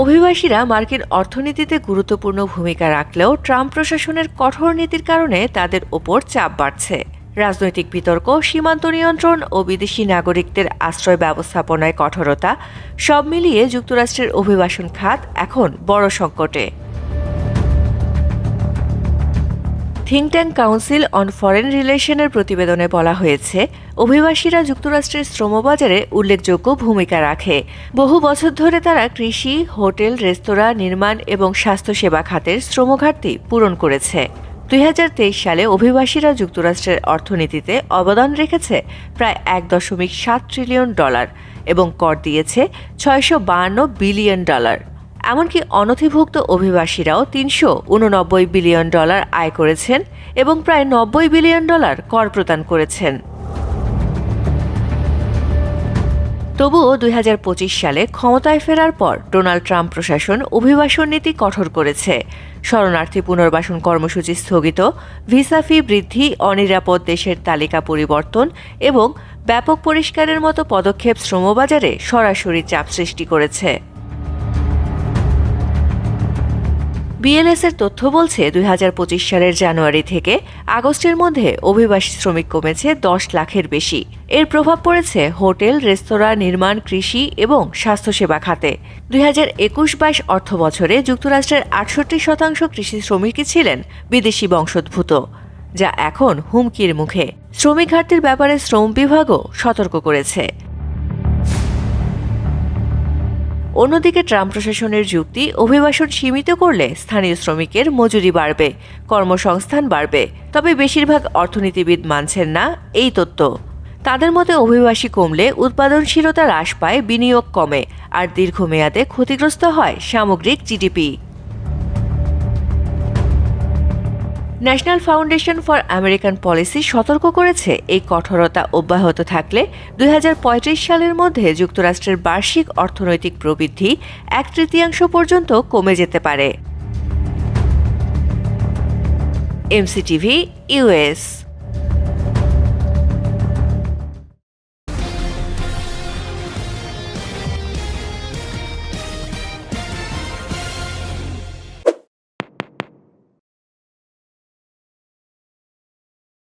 অভিবাসীরা মার্কিন অর্থনীতিতে গুরুত্বপূর্ণ ভূমিকা রাখলেও ট্রাম্প প্রশাসনের কঠোর নীতির কারণে তাদের ওপর চাপ বাড়ছে। রাজনৈতিক বিতর্ক, সীমান্ত নিয়ন্ত্রণ ও বিদেশি নাগরিকদের আশ্রয় ব্যবস্থাপনায় কঠোরতা সব মিলিয়ে যুক্তরাষ্ট্রের অভিবাসন খাত এখন বড় সংকটে। Think tank council on foreign রিলেশনের প্রতিবেদনে বলা হয়েছে, অভিবাসীরা যুক্তরাষ্ট্রের শ্রমবাজারে উল্লেখযোগ্য ভূমিকা রাখে। বহু বছর ধরে তারা কৃষি, হোটেল, রেস্তোরাঁ, নির্মাণ এবং স্বাস্থ্যসেবা খাতের শ্রমঘাটতি পূরণ করেছে। দুই হাজার তেইশ সালে অভিবাসীরা যুক্তরাষ্ট্রের অর্থনীতিতে অবদান রেখেছে প্রায় এক দশমিক সাত ট্রিলিয়ন ডলার এবং কর দিয়েছে ছয়শো বিলিয়ন ডলার। এমনকি অনথিভুক্ত অভিবাসীরাও তিনশো উননব্বই বিলিয়ন ডলার আয় করেছেন এবং প্রায় নব্বই বিলিয়ন ডলার কর প্রদান করেছেন। তবুও দুই হাজার পঁচিশ সালে ক্ষমতায় ফেরার পর ডোনাল্ড ট্রাম্প প্রশাসন অভিবাসন নীতি কঠোর করেছে। শরণার্থী পুনর্বাসন কর্মসূচি স্থগিত, ভিসা ফি বৃদ্ধি, অনিরাপদ দেশের তালিকা পরিবর্তন এবং ব্যাপক পরিষ্কারের মতো পদক্ষেপ শ্রমবাজারে সরাসরি চাপ সৃষ্টি করেছে। বিএলএস এর তথ্য বলছে, দুই হাজার পঁচিশ সালের জানুয়ারি থেকে আগস্টের মধ্যে অভিবাসী শ্রমিক কমেছে দশ লাখের বেশি। এর প্রভাব পড়েছে হোটেল, রেস্তোরাঁ, নির্মাণ, কৃষি এবং স্বাস্থ্যসেবা খাতে। দুই হাজার একুশ বাইশ অর্থ বছরে যুক্তরাষ্ট্রের আটষট্টি শতাংশ কৃষি শ্রমিকই ছিলেন বিদেশি বংশোদ্ভূত, যা এখন হুমকির মুখে। শ্রমিক ঘাটতির ব্যাপারে শ্রম বিভাগও সতর্ক করেছে। অন্যদিকে ট্রাম্প প্রশাসনের যুক্তি, অভিবাসন সীমিত করলে স্থানীয় শ্রমিকের মজুরি বাড়বে, কর্মসংস্থান বাড়বে। তবে বেশিরভাগ অর্থনীতিবিদ মানছেন না এই তত্ত্ব তাদের মতে, অভিবাসী কমলে উৎপাদনশীলতা হ্রাস পায়, বিনিয়োগ কমে, আর দীর্ঘমেয়াদে ক্ষতিগ্রস্ত হয় সামগ্রিক GDP. National Foundation for American Policy সতর্ক করেছে এই কঠোরতা অব্যাহত থাকলে দুই হাজার পঁয়ত্রিশ সালের মধ্যে যুক্তরাষ্ট্রের বার্ষিক অর্থনৈতিক প্রবৃদ্ধি এক তৃতীয়াংশ পর্যন্ত কমে যেতে পারে। MCTV US